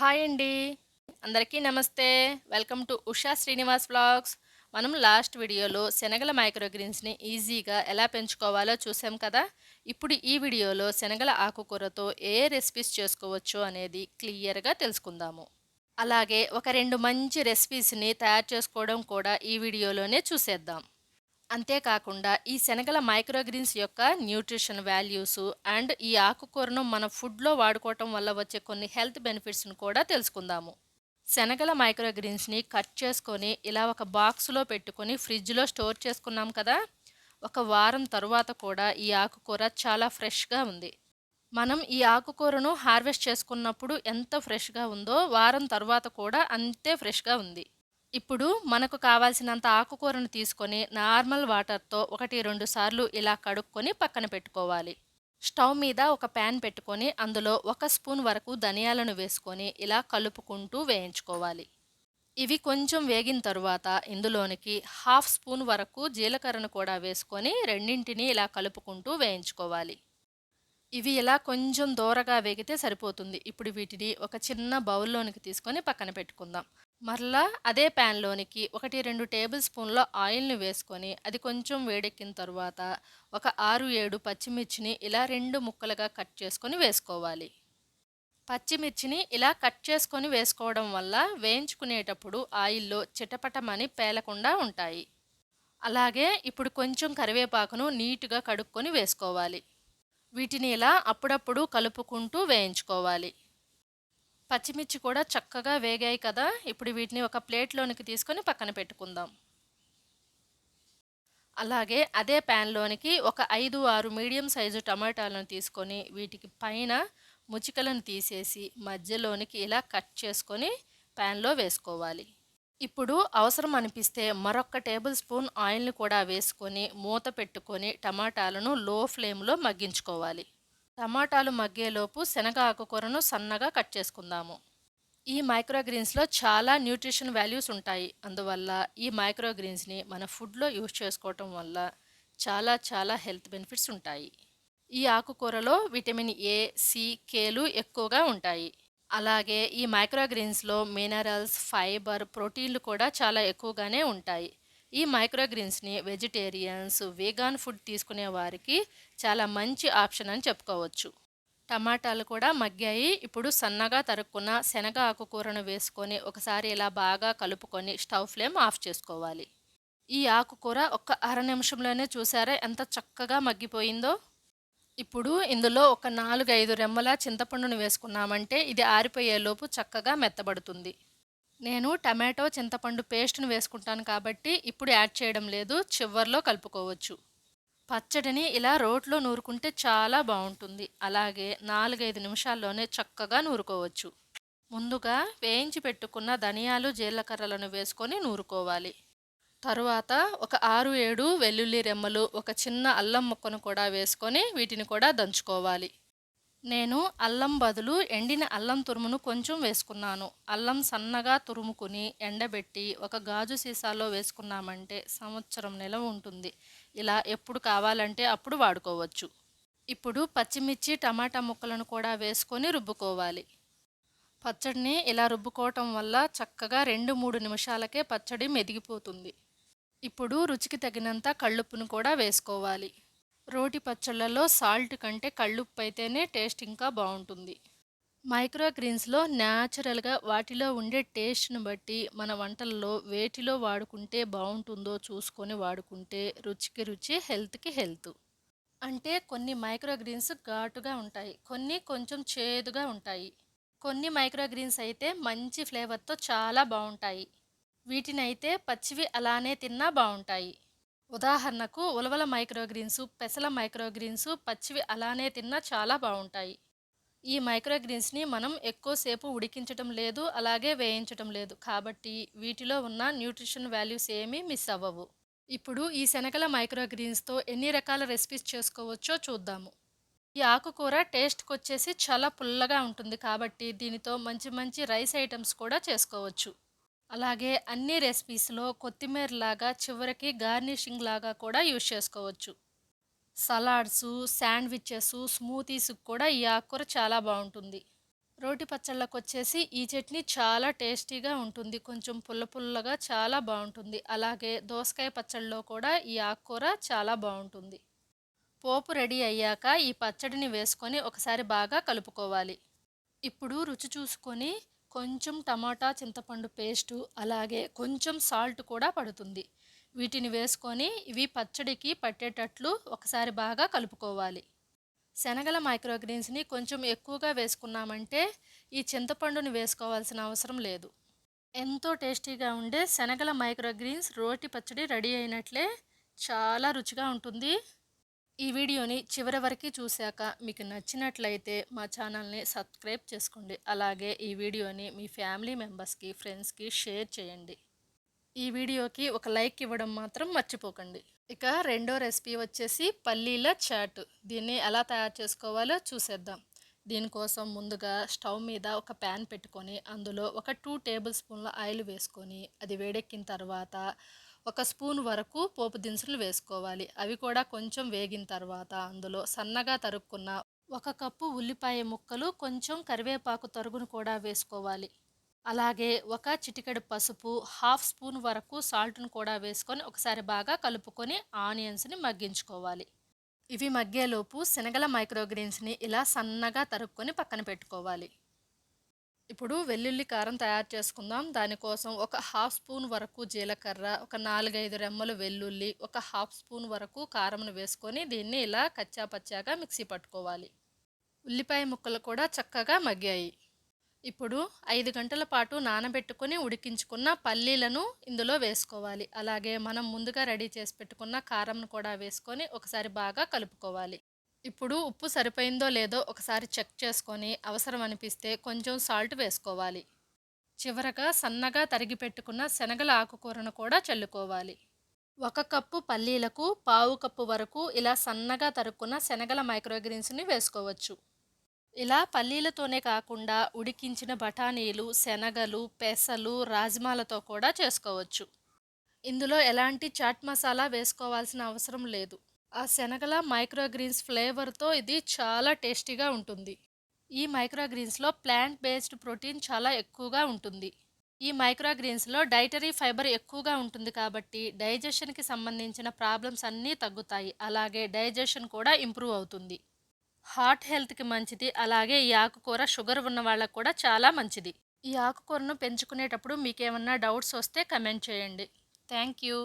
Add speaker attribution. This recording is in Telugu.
Speaker 1: హాయ్ అండి. అందరికీ నమస్తే. Welcome to Usha Srinivas blogs మనం లాస్ట్ వీడియోలో శనగల మైక్రోగ్రీన్స్‌ని ఈజీగా ఎలా పెంచుకోవాలో చూసాం కదా! ఇప్పుడు ఈ వీడియోలో శనగల ఆకుకూరతో ఏ రెసిపీస్ చేసుకోవచ్చో అనేది క్లియర్‌గా తెలుసుకుందాము. అలాగే ఒక రెండు మంచి రెసిపీస్‌ని తయారు చేసుకోవడం కూడా ఈ వీడియోలోనే చూసేద్దాం. అంతేకాకుండా ఈ శనగల మైక్రోగ్రీన్స్ యొక్క న్యూట్రిషన్ వాల్యూస్ అండ్ ఈ ఆకుకూరను మన ఫుడ్‌లో వాడుకోవటం వల్ల వచ్చే కొన్ని హెల్త్ బెనిఫిట్స్‌ని కూడా తెలుసుకుందాము. శనగల మైక్రోగ్రీన్స్‌ని కట్ చేసుకొని ఇలా ఒక బాక్స్‌లో పెట్టుకొని ఫ్రిడ్జ్‌లో స్టోర్ చేసుకున్నాం కదా! ఒక వారం తరువాత కూడా ఈ ఆకుకూర చాలా ఫ్రెష్‌గా ఉంది. మనం ఈ ఆకుకూరను హార్వెస్ట్ చేసుకున్నప్పుడు ఎంత ఫ్రెష్‌గా ఉందో వారం తర్వాత కూడా అంతే ఫ్రెష్‌గా ఉంది. ఇప్పుడు మనకు కావాల్సినంత ఆకుకూరను తీసుకొని నార్మల్ వాటర్‌తో 1, 2 సార్లు ఇలా కడుక్కొని పక్కన పెట్టుకోవాలి. స్టవ్ మీద ఒక ప్యాన్ పెట్టుకొని అందులో ఒక స్పూన్ వరకు ధనియాలను వేసుకొని ఇలా కలుపుకుంటూ వేయించుకోవాలి. ఇవి కొంచెం వేగిన తరువాత ఇందులోనికి హాఫ్ స్పూన్ వరకు జీలకర్రను కూడా వేసుకొని రెండింటిని ఇలా కలుపుకుంటూ వేయించుకోవాలి. ఇవి ఇలా కొంచెం దూరగా వేగితే సరిపోతుంది. ఇప్పుడు వీటిని ఒక చిన్న బౌల్‌లోనికి తీసుకొని పక్కన పెట్టుకుందాం. మరలా అదే పాన్‌లోనికి 1, 2 టేబుల్ స్పూన్‌ల ఆయిల్‌ని వేసుకొని అది కొంచెం వేడెక్కిన తర్వాత ఒక 6, 7 పచ్చిమిర్చిని ఇలా రెండు ముక్కలుగా కట్ చేసుకొని వేసుకోవాలి. పచ్చిమిర్చిని ఇలా కట్ చేసుకొని వేసుకోవడం వల్ల వేయించుకునేటప్పుడు ఆయిల్‌లో చిటపటమని పేలకుండా ఉంటాయి. అలాగే ఇప్పుడు కొంచెం కరివేపాకును నీట్‌గా కడుక్కొని వేసుకోవాలి. వీటిని ఇలా అప్పుడప్పుడు కలుపుకుంటూ వేయించుకోవాలి. పచ్చిమిర్చి కూడా చక్కగా వేగాయి కదా! ఇప్పుడు వీటిని ఒక ప్లేట్‌లోనికి తీసుకొని పక్కన పెట్టుకుందాం. అలాగే అదే పాన్‌లోనికి ఒక 5, 6 మీడియం సైజు టమాటాలను తీసుకొని వీటికి పైన ముచికలను తీసేసి మధ్యలోనికి ఇలా కట్ చేసుకొని ప్యాన్లో వేసుకోవాలి. ఇప్పుడు అవసరం అనిపిస్తే మరొక టేబుల్ స్పూన్ ఆయిల్‌ని కూడా వేసుకొని మూత పెట్టుకొని టమాటాలను లో ఫ్లేమ్‌లో మగ్గించుకోవాలి. టమాటాలు మగ్గేలోపు శనగ ఆకుకూరను సన్నగా కట్ చేసుకుందాము. ఈ మైక్రోగ్రీన్స్‌లో చాలా న్యూట్రిషన్ వాల్యూస్ ఉంటాయి. అందువల్ల ఈ మైక్రోగ్రీన్స్‌ని మన ఫుడ్‌లో యూజ్ చేసుకోవటం వల్ల చాలా చాలా హెల్త్ బెనిఫిట్స్ ఉంటాయి. ఈ ఆకుకూరలో విటమిన్ ఏ, సి, కేలు ఎక్కువగా ఉంటాయి. అలాగే ఈ మైక్రోగ్రీన్స్‌లో మినరల్స్, ఫైబర్, ప్రోటీన్‌లు కూడా చాలా ఎక్కువగానే ఉంటాయి. ఈ మైక్రోగ్రీన్స్‌ని వెజిటేరియన్స్, వేగాన్ ఫుడ్ తీసుకునే వారికి చాలా మంచి ఆప్షన్ అని చెప్పుకోవచ్చు. టమాటాలు కూడా మగ్గాయి. ఇప్పుడు సన్నగా తరుక్కున్న శనగ ఆకుకూరను వేసుకొని ఒకసారి ఇలా బాగా కలుపుకొని స్టవ్ ఫ్లేమ్ ఆఫ్ చేసుకోవాలి. ఈ ఆకుకూర ఒక్క అర నిమిషంలోనే చూసారా ఎంత చక్కగా మగ్గిపోయిందో! ఇప్పుడు ఇందులో ఒక 4, 5 రెమ్మల చింతపండును వేసుకున్నామంటే ఇది ఆరిపోయేలోపు చక్కగా మెత్తబడుతుంది. నేను టమాటో, చింతపండు పేస్ట్ను వేసుకుంటాను కాబట్టి ఇప్పుడు యాడ్ చేయడం లేదు. చివర్లో కలుపుకోవచ్చు. పచ్చడిని ఇలా రోట్లో నూరుకుంటే చాలా బాగుంటుంది అలాగే 4, 5 నిమిషాల్లోనే చక్కగా నూరుకోవచ్చు. ముందుగా వేయించి పెట్టుకున్న ధనియాలు, జీలకర్రలను వేసుకొని నూరుకోవాలి. తరువాత ఒక 6, 7 వెల్లుల్లి రెమ్మలు, ఒక చిన్న అల్లం ముక్కను కూడా వేసుకొని వీటిని కూడా దంచుకోవాలి. నేను అల్లం బదులు ఎండిన అల్లం తురుమును కొంచెం వేసుకున్నాను. అల్లం సన్నగా తురుముకుని ఎండబెట్టి ఒక గాజు సీసాలో వేసుకున్నామంటే సంవత్సరం నిలవ ఉంటుంది. ఇలా ఎప్పుడు కావాలంటే అప్పుడు వాడుకోవచ్చు. ఇప్పుడు పచ్చిమిర్చి, టమాటా ముక్కలను కూడా వేసుకొని రుబ్బుకోవాలి. పచ్చడిని ఇలా రుబ్బుకోవటం వల్ల చక్కగా 2, 3 నిమిషాలకే పచ్చడి మెదిగిపోతుంది. ఇప్పుడు రుచికి తగినంత కళ్ళుప్పును కూడా వేసుకోవాలి. రోటి పచ్చళ్ళలో సాల్ట్ కంటే కళ్ళుప్పు అయితేనే టేస్ట్ ఇంకా బావుంటుంది. మైక్రోగ్రీన్స్‌లో న్యాచురల్‌గా వాటిలో ఉండే టేస్ట్‌ని బట్టి మన వంటల్లో వేటిలో వాడుకుంటే బాగుంటుందో చూసుకొని వాడుకుంటే రుచికి రుచి, హెల్త్‌కి హెల్త్. అంటే కొన్ని మైక్రోగ్రీన్స్ ఘాటుగా ఉంటాయి. కొన్ని కొంచెం చేదుగా ఉంటాయి. కొన్ని మైక్రోగ్రీన్స్ అయితే మంచి ఫ్లేవర్‌తో చాలా బాగుంటాయి వీటినైతే పచ్చివి అలానే తిన్నా బాగుంటాయి ఉదాహరణకు ఉలవల మైక్రోగ్రీన్స్, పెసల మైక్రోగ్రీన్స్ పచ్చివి అలానే తిన్నా చాలా బాగుంటాయి ఈ మైక్రోగ్రీన్స్‌ని మనం ఎక్కువసేపు ఉడికించటం లేదు, అలాగే వేయించటం లేదు. కాబట్టి వీటిలో ఉన్న న్యూట్రిషన్ వాల్యూస్ ఏమీ మిస్ అవ్వవు. ఇప్పుడు ఈ శనగల మైక్రోగ్రీన్స్‌తో ఎన్ని రకాల రెసిపీస్ చేసుకోవచ్చో చూద్దాము. ఈ ఆకుకూర టేస్ట్కి వచ్చేసి చాలా పుల్లగా ఉంటుంది కాబట్టి దీనితో మంచి మంచి రైస్ ఐటమ్స్ కూడా చేసుకోవచ్చు. అలాగే అన్ని రెసిపీస్‌లో కొత్తిమీర లాగా చివరికి గార్నిషింగ్ లాగా కూడా యూజ్ చేసుకోవచ్చు. సలాడ్సు, శాండ్విచెస్ స్మూతీస్‌కి కూడా ఈ ఆకుకూర చాలా బాగుంటుంది. రోటి పచ్చళ్ళకు వచ్చేసి ఈ చట్నీ చాలా టేస్టీగా ఉంటుంది. కొంచెం పుల్ల పుల్లగా చాలా బాగుంటుంది. అలాగే దోసకాయ పచ్చళ్ళలో కూడా ఈ ఆకుకూర చాలా బాగుంటుంది. పోపు రెడీ అయ్యాక ఈ పచ్చడిని వేసుకొని ఒకసారి బాగా కలుపుకోవాలి. ఇప్పుడు రుచి చూసుకొని కొంచెం టమాటా చింతపండు పేస్టు అలాగే కొంచెం సాల్ట్ కూడా పడుతుంది. వీటిని వేసుకొని ఇవి పచ్చడికి పట్టేటట్లు ఒకసారి బాగా కలుపుకోవాలి. శనగల మైక్రోగ్రీన్స్ని కొంచెం ఎక్కువగా వేసుకున్నామంటే ఈ చింతపండుని వేసుకోవాల్సిన అవసరం లేదు. ఎంతో టేస్టీగా ఉండే శనగల మైక్రోగ్రీన్స్ రోటి పచ్చడి రెడీ అయినట్లే చాలా రుచిగా ఉంటుంది. ఈ వీడియోని చివరి వరకు చూశాక మీకు నచ్చినట్లయితే మా ఛానల్ని సబ్స్క్రైబ్ చేసుకోండి. అలాగే ఈ వీడియోని మీ ఫ్యామిలీ మెంబర్స్కి ఫ్రెండ్స్కి షేర్ చేయండి. ఈ వీడియోకి ఒక లైక్ ఇవ్వడం మాత్రం మర్చిపోకండి. ఇక రెండో రెసిపీ వచ్చేసి పల్లీల చాట్. దీన్ని ఎలా తయారు చేసుకోవాలో చూసేద్దాం. దీనికోసం ముందుగా స్టవ్ మీద ఒక ప్యాన్ పెట్టుకొని అందులో ఒక టూ టేబుల్ స్పూన్ల ఆయిల్ వేసుకొని అది వేడెక్కిన తర్వాత ఒక స్పూన్ వరకు పోపు దినుసులు వేసుకోవాలి. అవి కూడా కొంచెం వేగిన తర్వాత అందులో సన్నగా తరుక్కున్న ఒక కప్పు ఉల్లిపాయ ముక్కలు కొంచెం కరివేపాకు తరుగును కూడా వేసుకోవాలి. అలాగే ఒక చిటికెడు పసుపు హాఫ్ స్పూన్ వరకు సాల్ట్ను కూడా వేసుకొని ఒకసారి బాగా కలుపుకొని ఆనియన్స్ని మగ్గించుకోవాలి. ఇవి మగ్గేలోపు శనగల మైక్రోగ్రీన్స్ని ఇలా సన్నగా తరుక్కొని పక్కన పెట్టుకోవాలి. ఇప్పుడు వెల్లుల్లి కారం తయారు చేసుకుందాం. దానికోసం ఒక హాఫ్ స్పూన్ వరకు జీలకర్ర ఒక నాలుగైదు రెమ్మలు వెల్లుల్లి ఒక హాఫ్ స్పూన్ వరకు కారంను వేసుకొని దీన్ని ఇలా కచ్చా పచ్చాగా మిక్సీ పట్టుకోవాలి. ఉల్లిపాయ ముక్కలు కూడా చక్కగా మగ్గాయి. ఇప్పుడు ఐదు గంటల పాటు నానబెట్టుకుని ఉడికించుకున్న పల్లీలను ఇందులో వేసుకోవాలి. అలాగే మనం ముందుగా రెడీ చేసి పెట్టుకున్న కారంను కూడా వేసుకొని ఒకసారి బాగా కలుపుకోవాలి. ఇప్పుడు ఉప్పు సరిపోయిందో లేదో ఒకసారి చెక్ చేసుకొని అవసరం అనిపిస్తే కొంచెం సాల్ట్ వేసుకోవాలి. చివరగా సన్నగా తరిగి పెట్టుకున్న శనగల ఆకుకూరను కూడా చల్లుకోవాలి. ఒక కప్పు పల్లీలకు పావు కప్పు వరకు ఇలా సన్నగా తరుక్కున్న శనగల మైక్రోగ్రీన్స్ని వేసుకోవచ్చు. ఇలా పల్లీలతోనే కాకుండా ఉడికించిన బఠానీలు శనగలు పెసలు రాజ్మాలతో కూడా చేసుకోవచ్చు. ఇందులో ఎలాంటి చాట్ మసాలా వేసుకోవాల్సిన అవసరం లేదు. ఆ శనగల మైక్రోగ్రీన్స్ ఫ్లేవర్తో ఇది చాలా టేస్టీగా ఉంటుంది. ఈ మైక్రోగ్రీన్స్లో ప్లాంట్ బేస్డ్ ప్రోటీన్ చాలా ఎక్కువగా ఉంటుంది. ఈ మైక్రోగ్రీన్స్లో డైటరీ ఫైబర్ ఎక్కువగా ఉంటుంది కాబట్టి డైజెషన్కి సంబంధించిన ప్రాబ్లమ్స్ అన్నీ తగ్గుతాయి. అలాగే డైజెషన్ కూడా ఇంప్రూవ్ అవుతుంది. హార్ట్ హెల్త్కి మంచిది. అలాగే ఈ ఆకుకూర షుగర్ ఉన్న వాళ్ళకు కూడా చాలా మంచిది. ఈ ఆకుకూరను పెంచుకునేటప్పుడు మీకేమన్నా డౌట్స్ వస్తే కమెంట్ చేయండి. Thank you